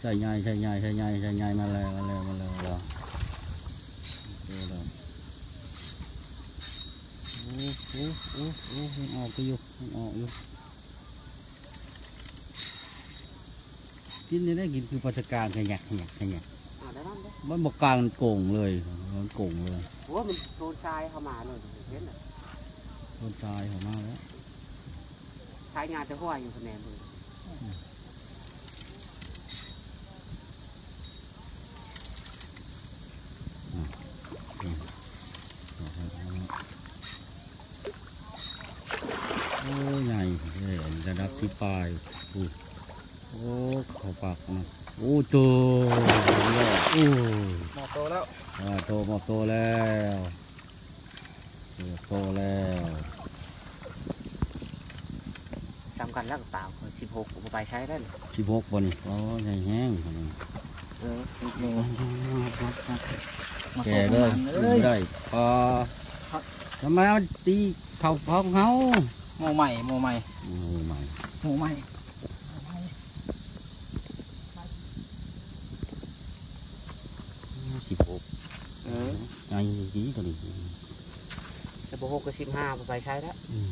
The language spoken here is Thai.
ใช่ใหญ่ใช่ใหญ่ใช่ใหญ่ใช่ใหญ่มาแล้วมาแล้วมาแล้วมาแล้วโอเคแล้วโอ้โอ้โอ้โอ้มันออกไปอยู่มันออกอยู่กินนี่ได้กินคือปัจจการขยักขยักขยักอ่าได้นั่นเด้มันบอกกลางมันโก่งเลยมันโก่งเลยโอ้มันโดนทรายเข้ามาเลยเห็นน่ะต้นตายของมาแล้วทรายงานจะห้อยอยู่คะแนนเลย โอ้ใหญ่เลยระดับที่ปลายอู้โอ้เขอปากนะโอ้โตโอ้หมอโตแล้วอ่าโตมาโตแล้วโตโตแล้วจำ กันแล้วเปล่าสิบหกผมไปใช้ได้เลยสิบหกวันนี้โอ้ใหญ่แห้งคนนี้เออแก่เลยไม่ได้พอทำไมมันตีเผาเผาเขาโมใหม่โมใหม่โอ้ใหม่โมใหม่สิบหกเออใหญ่ดีตัวนี้สิบหกกับสิบห้าผมไปใช้แล้วอืม